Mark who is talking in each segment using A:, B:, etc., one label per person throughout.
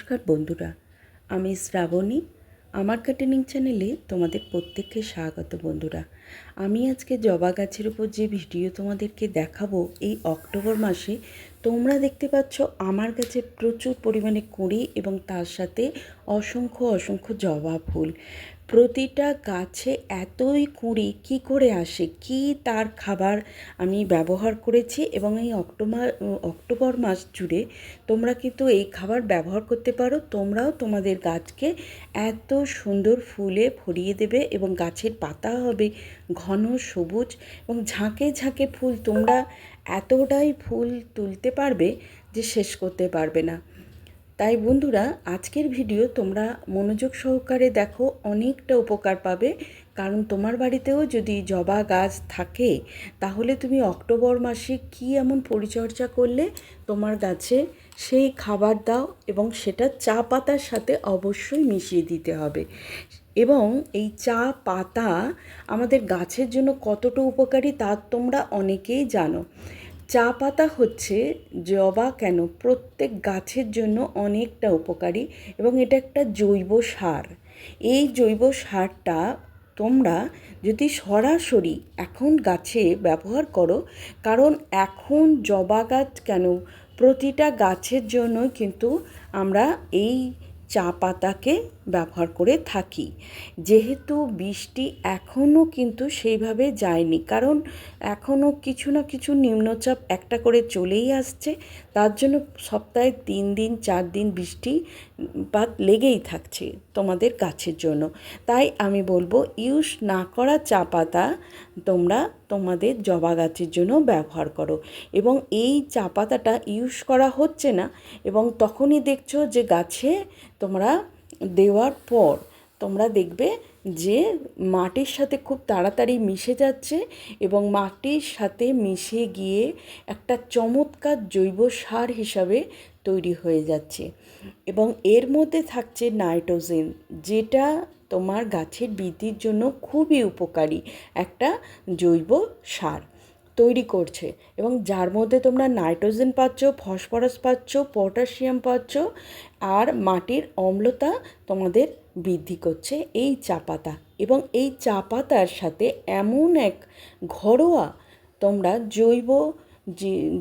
A: নমস্কার বন্ধুরা, আমি শ্রাবণী। আমার কাটেনিং চ্যানেলে তোমাদের প্রত্যেককে স্বাগত বন্ধুরা। আমি আজকে জবা গাছের উপর যে ভিডিও তোমাদেরকে দেখাবো এই অক্টোবর মাসে, তোমরা দেখতে পাচ্ছ আমার কাছে প্রচুর পরিমাণে কুঁড়ি এবং তার সাথে অসংখ্য অসংখ্য জবা ফুল। প্রতিটা গাছে এতই কুঁড়ি, কি করে আসে? কি তার খাবার আমি ব্যবহার করেছি? এবং এই অক্টোবর অক্টোবর মাস জুড়ে তোমরা কিন্তু এই খাবার ব্যবহার করতে পারো। তোমরাও তোমাদের গাছকে এত সুন্দর ফুলে ভরিয়ে দেবে এবং গাছের পাতা হবে ঘন সবুজ এবং ঝাঁকে ঝাঁকে ফুল তোমরা এতটাই ফুল তুলতে পারবে যে শেষ করতে পারবে না। তাই বন্ধুরা, আজকের ভিডিও তোমরা মনোযোগ সহকারে দেখো, অনেকটা উপকার পাবে। কারণ তোমার বাড়িতেও যদি জবা গাছ থাকে, তাহলে তুমি অক্টোবর মাসে কি এমন পরিচর্যা করলে তোমার গাছে? সেই খাবার দাও এবং সেটা চা পাতার সাথে অবশ্যই মিশিয়ে দিতে হবে। এবং এই চা পাতা আমাদের গাছের জন্য কতটা উপকারী তা তোমরা অনেকেই জানো। চা পাতা হচ্ছে জবা কেন? প্রত্যেক গাছের জন্য অনেকটা উপকারী এবং এটা একটা জৈব সার। এই জৈব সারটা তোমরা যদি সরাসরি এখন গাছে ব্যবহার করো, কারণ এখন জবা গাছ কেন? প্রতিটা গাছের জন্য কিন্তু আমরা এই চা পাতাকে ব্যবহার করে থাকি। যেহেতু বৃষ্টি এখনও কিন্তু সেইভাবে যায়নি, কারণ এখনও কিছু না কিছু নিম্নচাপ একটা করে চলেই আসছে। তার জন্য সপ্তাহে তিন দিন, চার দিন বৃষ্টি পাত লেগেই থাকছে তোমাদের গাছের জন্য। তাই আমি বলব, ইউস না করা চা পাতা তোমরা তোমাদের জবা গাছের জন্য ব্যবহার করো। এবং এই চা পাতাটা ইউস করা হচ্ছে না এবং তখনই দেখছ যে গাছে তোমরা দেওয়ার পর তোমরা দেখবে যে মাটির সাথে খুব তাড়াতাড়ি মিশে যাচ্ছে এবং মাটির সাথে মিশে গিয়ে একটা চমৎকার জৈব সার হিসাবে তৈরি হয়ে যাচ্ছে। এবং এর মধ্যে থাকছে নাইট্রোজেন, যেটা তোমার গাছের বৃদ্ধির জন্য খুবই উপকারী একটা জৈব সার। তৈরি করছে এবং যার মধ্যে তোমরা নাইট্রোজেন পাচ্ছ, ফসফরাস পাচ্ছ, পটাশিয়াম পাচ্ছ আর মাটির অম্লতা তোমাদের বৃদ্ধি করছে এই চা পাতা। এবং এই চা পাতার সাথে এমন এক ঘরোয়া তোমরা জৈব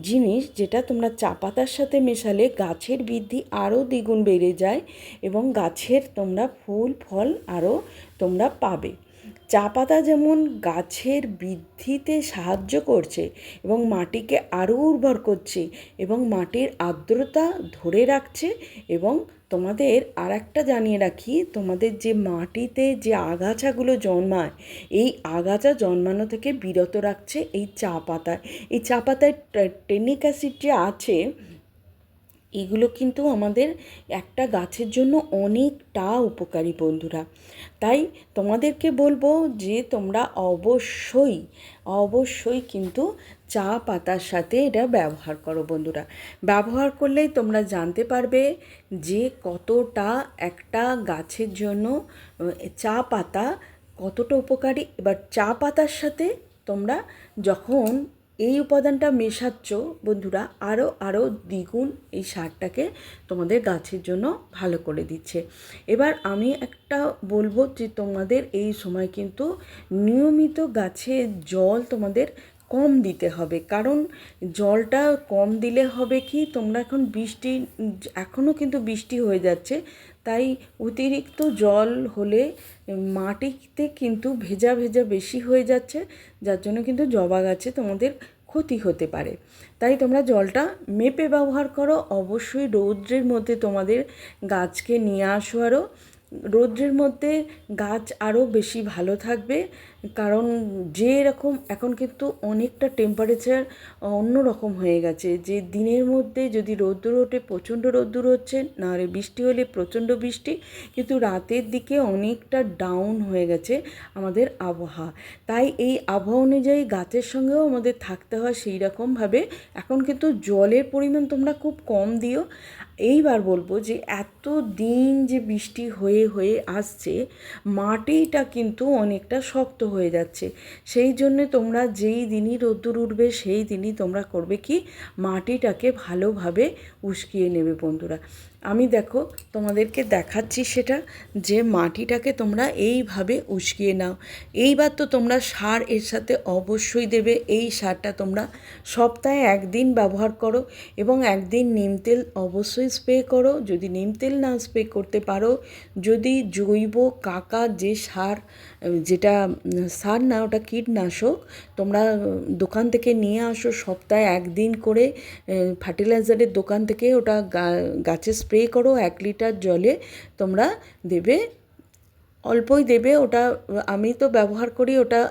A: জিনিস যেটা তোমরা চা পাতার সাথে মেশালে গাছের বৃদ্ধি আরও দ্বিগুণ বেড়ে যায় এবং গাছের তোমরা ফুল, ফল আরও তোমরা পাবে। চা পাতা যেমন গাছের বৃদ্ধিতে সাহায্য করছে এবং মাটিকে আরও উর্বর করছে এবং মাটির আর্দ্রতা ধরে রাখছে এবং তোমাদের আর একটা জানিয়ে রাখি, তোমাদের যে মাটিতে যে আগাছাগুলো জন্মায়, এই আগাছা জন্মানো থেকে বিরত রাখছে এই চা পাতায়। এই চা পাতায় টেনিক অ্যাসিড যে আছে এগুলো কিন্তু আমাদের একটা গাছের জন্য অনেকটা উপকারী বন্ধুরা। তাই তোমাদেরকে বলব যে তোমরা অবশ্যই অবশ্যই কিন্তু চা পাতার সাথে এটা ব্যবহার করো বন্ধুরা। ব্যবহার করলেই তোমরা জানতে পারবে যে কতটা একটা গাছের জন্য চা পাতা কতটা উপকারী। এবার চা পাতার সাথে তোমরা যখন এই উপাদানটা মেশাচ্ছ, বন্ধুরা আরও আরও দ্বিগুণ এই সারটাকে তোমাদের গাছের জন্য ভালো করে দিচ্ছে। এবার আমি একটা বলব যে তোমাদের এই সময় কিন্তু নিয়মিত গাছে জল তোমাদের কম দিতে হবে। কারণ জলটা কম দিলে হবে কি, তোমরা এখন বৃষ্টি এখনও কিন্তু বৃষ্টি হয়ে যাচ্ছে। তাই অতিরিক্ত জল হলে মাটিতে কিন্তু ভেজা ভেজা বেশি হয়ে যাচ্ছে, যার জন্য কিন্তু জবা গাছে তোমাদের ক্ষতি হতে পারে। তাই তোমরা জলটা মেপে ব্যবহার করো, অবশ্যই রৌদ্রের মধ্যে তোমাদের গাছকে নিয়ে আসো আরও রৌদ্রের মধ্যে গাছ আরও বেশি ভালো থাকবে। কারণ যে রকম এখন কিন্তু অনেকটা টেম্পারেচার অন্য রকম হয়ে গেছে। যে দিনের মধ্যে যদি রোদ্দুর ওঠে, প্রচণ্ড রোদ্দুর হচ্ছে, নাহলে বৃষ্টি হলে প্রচণ্ড বৃষ্টি, কিন্তু রাতের দিকে অনেকটা ডাউন হয়ে গেছে আমাদের আবহাওয়া। তাই এই আবহাওয়া অনুযায়ী গাছের সঙ্গেও আমাদের থাকতে হয় সেই রকমভাবে এখন কিন্তু জলের পরিমাণ তোমরা খুব কম দিও। এইবার বলব যে এত দিন যে বৃষ্টি হয়ে হয়ে আসছে, মাটিটা কিন্তু অনেকটা শক্ত হয়ে যাচ্ছে। সেই জন্যে তোমরা যেই দিনই রোদ্দুর উঠবে, সেই দিনই তোমরা করবে কি? মাটিটাকে ভালোভাবে উস্কিয়ে নেবে বন্ধুরা। আমি দেখো তোমাদেরকে দেখাচ্ছি সেটা, যে মাটিটাকে তোমরা এইভাবে উস্কিয়ে নাও। এইবার তো তোমরা সার এর সাথে অবশ্যই দেবে। এই সারটা তোমরা সপ্তাহে একদিন ব্যবহার করো এবং একদিন নিম তেল অবশ্যই স্প্রে করো। যদি নিম তেল না স্প্রে করতে পারো, যদি জৈব, কাকা যে সার যেটা, সার না, ওটা কীটনাশক। তোমরা, দোকান থেকে নিয়ে আসো, সপ্তাহে একদিন করে ফার্টিলাইজারের দোকান থেকে ওটা গাছে স্প্রে করো, এক লিটার জলে তোমরা দেবে। অল্পই দেবে, ওটা, আমি তো ব্যবহার করি, ওটা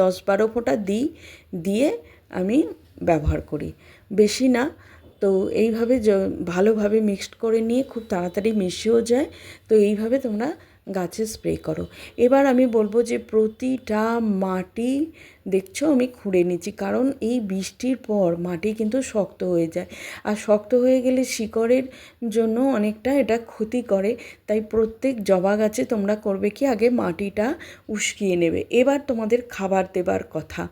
A: দশ বারো ফোঁটা দিই, দিয়ে আমি ব্যবহার করি। বেশি না, তো এইভাবে ভালোভাবে মিক্সড করে নিয়ে খুব তাড়াতাড়ি মিশেও যায়। তো এইভাবে তোমরা গাছে স্প্রে করো। এবার আমি বলব যে প্রতিটা মাটি, দেখছ আমি খুঁড়ে নিচ্ছি, কারণ এই বৃষ্টির পর মাটি কিন্তু শক্ত হয়ে যায়। আর শক্ত হয়ে গেলে শিকড়ের জন্য অনেকটা এটা ক্ষতি করে। তাই প্রত্যেক জবা গাছে তোমরা করবে কি, আগে মাটিটা উস্কিয়ে নেবে। এবার তোমাদের খাবার দেবার কথা,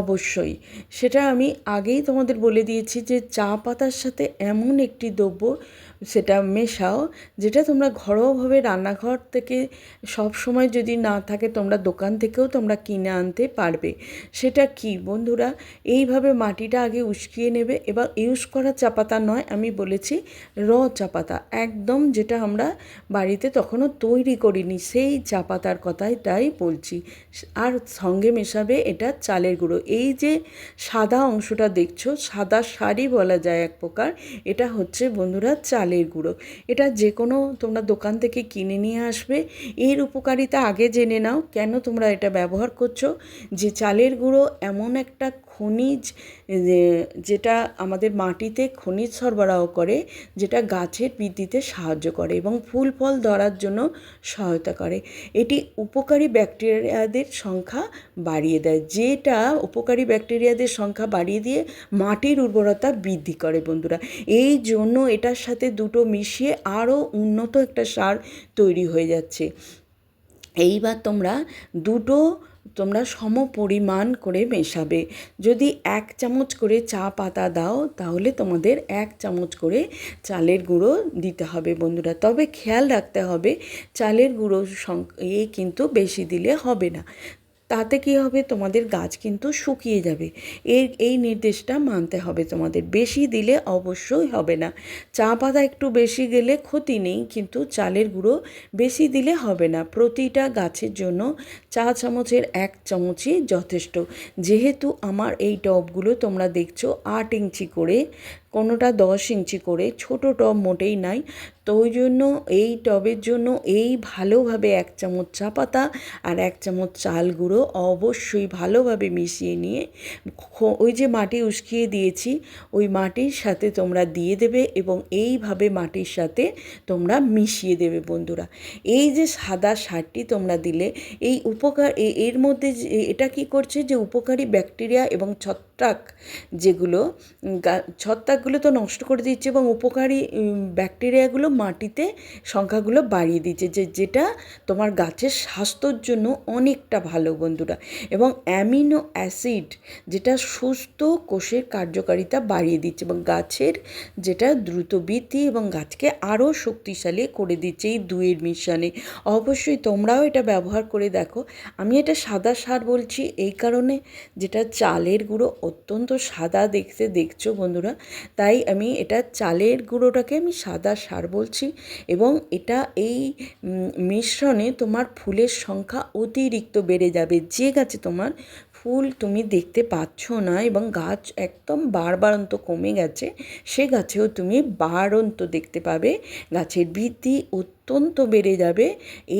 A: অবশ্যই। সেটা আমি আগেই তোমাদের বলে দিয়েছি যে চা পাতার সাথে এমন একটি দ্রব্য সেটা মেশাও, যেটা তোমরা ঘরোয়াভাবে রান্নাঘর থেকে সব সময় যদি না থাকে তোমরা দোকান থেকেও তোমরা কিনে আনতে পারবে। সেটা কি? বন্ধুরা, এইভাবে মাটিটা আগে উস্কিয়ে নেবে। এবার ইউজ করা চা পাতা নয়, আমি বলেছি র চা পাতা একদম যেটা আমরা বাড়িতে তখনও তৈরি করিনি, সেই চা পাতার কথাই তাই বলছি। আর সঙ্গে মেশাবে এটা চালের গুঁড়ো। এই যে সাদা অংশটা দেখছ, সাদা শাড়ি বলা যায় এক প্রকার, এটা হচ্ছে বন্ধুরা চালের গুঁড়ো। এটা যে কোনো তোমরা দোকান থেকে কিনে নিয়ে আসবে। এর উপকারিতা আগে জেনে নাও কেন তোমরা এটা ব্যবহার করছ। যে চালের গুঁড়ো এমন একটা খনিজ যেটা আমাদের মাটিতে খনিজ সরবরাহ করে, যেটা গাছের বৃদ্ধিতে সাহায্য করে এবং ফুল ফল ধরার জন্য সহায়তা করে। এটি উপকারী ব্যাকটেরিয়াদের সংখ্যা বাড়িয়ে দেয়, যেটা উপকারী ব্যাকটেরিয়াদের সংখ্যা বাড়িয়ে দিয়ে মাটির উর্বরতা বৃদ্ধি করে বন্ধুরা। এই জন্য এটার সাথে দুটো মিশিয়ে আরও উন্নত একটা সার তৈরি হয়ে যাচ্ছে। এইবার তোমরা দুটো তোমরা সম পরিমাণ করে মেশাবে। যদি এক চামচ করে চা পাতা দাও, তাহলে তোমাদের এক চামচ করে চালের গুঁড়ো দিতে হবে বন্ধুরা। তবে খেয়াল রাখতে হবে, চালের গুঁড়ো এ কিন্তু বেশি দিলে হবে না। তাতে কী হবে? তোমাদের গাছ কিন্তু শুকিয়ে যাবে। এই এই নির্দেশটা মানতে হবে তোমাদের। বেশি দিলে অবশ্যই হবে না। চা পাতা একটু বেশি গেলে ক্ষতি নেই, কিন্তু চালের গুঁড়ো বেশি দিলে হবে না। প্রতিটা গাছের জন্য চা চামচের এক চামচই যথেষ্ট। যেহেতু আমার এই টবগুলো তোমরা দেখছ আট ইঞ্চি করে কোনোটা দশ ইঞ্চি করে ছোট টব মোটেই নাই। তো ওই জন্য এই টবের জন্য এই ভালোভাবে এক চামচ চা পাতা আর এক চামচ চাল গুঁড়ো অবশ্যই ভালোভাবে মিশিয়ে নিয়ে ওই যে মাটি উস্কিয়ে দিয়েছি ওই মাটির সাথে তোমরা দিয়ে দেবে এবং এইভাবে মাটির সাথে তোমরা মিশিয়ে দেবে বন্ধুরা। এই যে সাদা সারটি তোমরা দিলে এই উপকার এর মধ্যে এটা কি করছে যে উপকারী ব্যাকটেরিয়া এবং ছত্রাক যেগুলো উম, ছত্রাকগুলো তো নষ্ট করে দিচ্ছে এবং উপকারী ব্যাকটেরিয়াগুলো মাটিতে সংখ্যাগুলো বাড়িয়ে দিচ্ছে যে, যেটা তোমার গাছের স্বাস্থ্যর জন্য অনেকটা ভালো বন্ধুরা। এবং অ্যামিনো অ্যাসিড যেটা সুস্থ কোষের কার্যকারিতা বাড়িয়ে দিচ্ছে এবং গাছের যেটা দ্রুত বৃদ্ধি এবং গাছকে আরও শক্তিশালী করে দিচ্ছে এই দুয়ের মিশ্রণে। অবশ্যই তোমরাও এটা ব্যবহার করে দেখো। আমি এটা সাদা সার বলছি, এই কারণে যেটা চালের গুঁড়ো অত্যন্ত সাদা দেখতে দেখছ বন্ধুরা। তাই আমি এটা চালের গুঁড়োটাকে আমি সাদা সার বলছি এবং এটা এই মিশ্রণে তোমার ফুলের সংখ্যা অতিরিক্ত বেড়ে যাবে। যে গাছে তোমার ফুল তুমি দেখতে পাচ্ছ না এবং গাছ একদম বারবারন্ত কমে গেছে, সে গাছেও তুমি বাড়ন্ত দেখতে পাবে। গাছের বৃদ্ধি অত্যন্ত বেড়ে যাবে,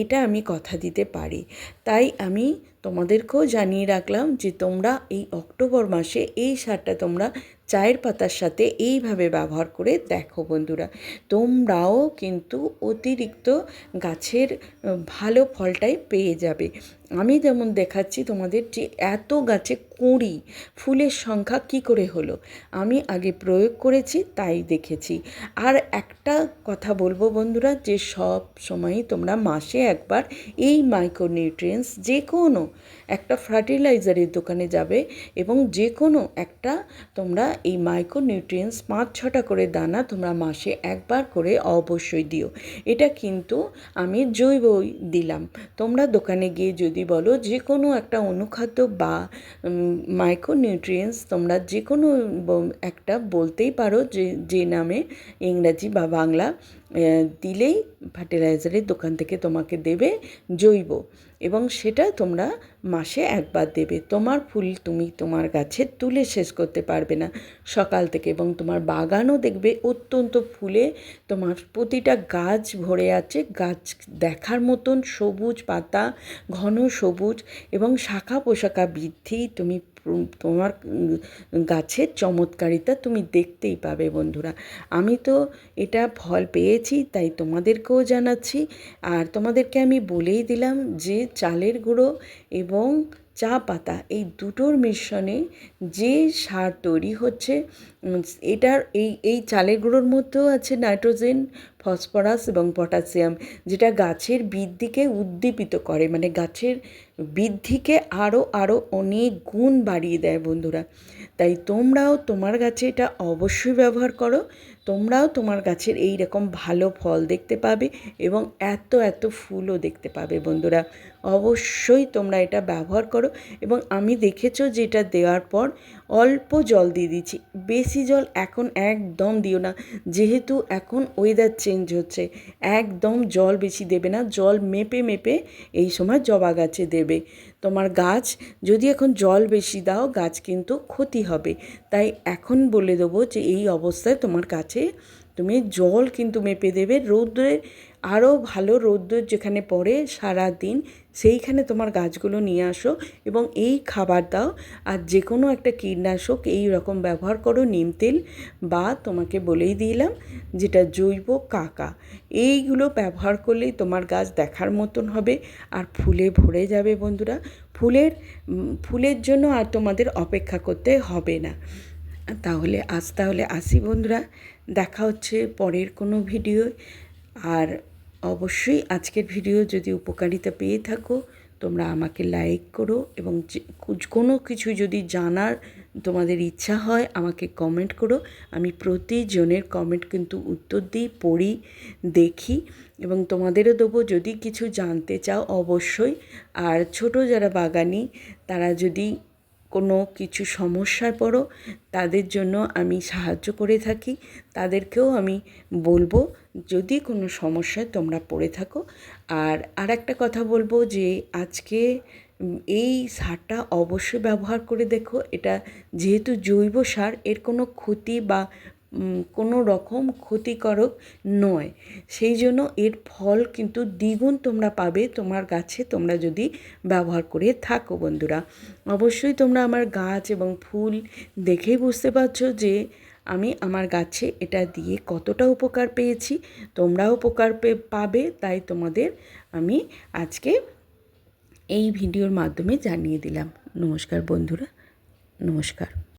A: এটা আমি কথা দিতে পারি। তাই আমি তোমাদেরকেও জানিয়ে রাখলাম যে তোমরা এই অক্টোবর মাসে এই সারটা তোমরা চায়ের পাতার সাথে এইভাবে ব্যবহার করে দেখো বন্ধুরা, তোমরাও কিন্তু অতিরিক্ত গাছের ভালো ফলটাই পেয়ে যাবে। আমি যেমন দেখাচ্ছি তোমাদের যে এত গাছে কুঁড়ি, ফুলের সংখ্যা কি করে হলো? আমি আগে প্রয়োগ করেছি, তাই দেখেছি। আর একটা কথা বলব বন্ধুরা, যে সব সময়ই তোমরা মাসে একবার এই মাইক্রোনিউট্রিয়েন্টস যে কোনো একটা ফার্টিলাইজারের দোকানে যাবে এবং যে কোনো একটা তোমরা এই মাইক্রোনিউট্রিয়েন্টস পাঁচ ছটা করে দানা তোমরা মাসে একবার করে অবশ্যই দিও। এটা কিন্তু আমি জৈবই দিলাম। তোমরা দোকানে গিয়ে যদি বলো যে কোনো একটা অনুখাদ্য বা মাইক্রোনিউট্রিয়েন্টস তোমরা যে কোনো একটা বলতেই পারো যে যে নামে ইংরাজি বা বাংলা দিলেই ফার্টিলাইজারের দোকান থেকে তোমাকে দেবে জৈব। এবং সেটা তোমরা মাসে একবার দেবে। তোমার ফুল তুমি তোমার গাছে তুলে শেষ করতে পারবে না। সকাল থেকে এবং তোমার বাগানও দেখবে অত্যন্ত ফুলে। তোমার প্রতিটা গাছ ভরে আছে। গাছ দেখার মতন সবুজ পাতা, ঘন সবুজ এবং শাখা পোশাখা বৃদ্ধি তুমি তোমার গাছের চমৎকারিতা তুমি দেখতেই পাবে বন্ধুরা। আমি তো এটা ফল পেয়েছি, তাই তোমাদেরকেও জানাচ্ছি। আর তোমাদেরকে আমি বলেই দিলাম যে চালের গুঁড়ো এবং চা পাতা, এই দুটোর মিশ্রণে যে সার তৈরি হচ্ছে এটার এই এই চালের গুঁড়োর মধ্যেও আছে নাইট্রোজেন, ফসফরাস এবং পটাশিয়াম, যেটা গাছের বৃদ্ধিকে উদ্দীপিত করে মানে গাছের বৃদ্ধিকে আরও আরও অনেক গুণ বাড়িয়ে দেয় বন্ধুরা। তাই তোমরাও তোমার গাছে এটা অবশ্যই ব্যবহার করো, তোমরাও তোমার গাছের এই রকম ভালো ফল দেখতে পাবে এবং এত এত ফুলও দেখতে পাবে বন্ধুরা। অবশ্যই তোমরা এটা ব্যবহার করো। এবং আমি দেখেছ যে এটা দেওয়ার পর অল্প জল দিয়ে দিচ্ছি। বেশি জল এখন একদম দিও না। যেহেতু এখন ওয়েদার চেঞ্জ হচ্ছে, একদম জল বেশি দেবে না। জল মেপে মেপে এই সময় জবা গাছে দেবে। তোমার গাছ, যদি এখন জল বেশি দাও, গাছ কিন্তু ক্ষতি হবে। তাই এখন বলে দেবো যে এই অবস্থায় তোমার কাছে তুমি জল কিন্তু মেপে দেবে। রৌদ্রে আরও ভালো রৌদ্র যেখানে পড়ে সারা দিন সেইখানে তোমার গাছগুলো নিয়ে আসো এবং এই খাবার দাও। আর যে কোনো একটা কীটনাশক এই রকম ব্যবহার করো, নিম তেল বা তোমাকে বলেই দিলাম যেটা জৈব কাকা। এইগুলো ব্যবহার করলেই তোমার গাছ দেখার মতন হবে আর ফুলে ভরে যাবে বন্ধুরা। ফুলের ফুলের জন্য আর তোমাদের অপেক্ষা করতে হবে না। তাহলে আজ তাহলে আসি বন্ধুরা, দেখা হচ্ছে পরের কোনো ভিডিও। আর অবশ্যই আজকের ভিডিও যদি উপকারিতা পেয়ে থাকো, তোমরা আমাকে লাইক করো এবং কোনো কিছু যদি জানার তোমাদের ইচ্ছা হয়, আমাকে কমেন্ট করো। আমি প্রতিজনের কমেন্ট কিন্তু উত্তর দিই, পড়ি, দেখি এবং তোমাদেরও দেবো। যদি কিছু জানতে চাও, অবশ্যই। আর ছোট যারা বাগানি, তারা যদি কোনো কিছু সমস্যায় পড়ো, তাদের জন্য আমি সাহায্য করে থাকি। তাদেরকেও আমি বলব, যদি কোনো সমস্যায় তোমরা পড়ে থাকো। আর আর একটা কথা বলব যে, আজকে এই সারটা অবশ্যই ব্যবহার করে দেখো। এটা যেহেতু জৈব সার, এর কোনো ক্ষতি বা কোনো রকম ক্ষতিকারক নয়। সেই জন্য এর ফল কিন্তু দ্বিগুণ তোমরা পাবে তোমার গাছে, তোমরা যদি ব্যবহার করে থাকো বন্ধুরা। অবশ্যই তোমরা আমার গাছ এবং ফুল দেখেই বুঝতে পারছ যে আমি আমার গাছে এটা দিয়ে কতটা উপকার পেয়েছি, তোমরাও উপকার পাবে, তাই তোমাদের আমি আজকে এই ভিডিওর মাধ্যমে জানিয়ে দিলাম। নমস্কার বন্ধুরা, নমস্কার।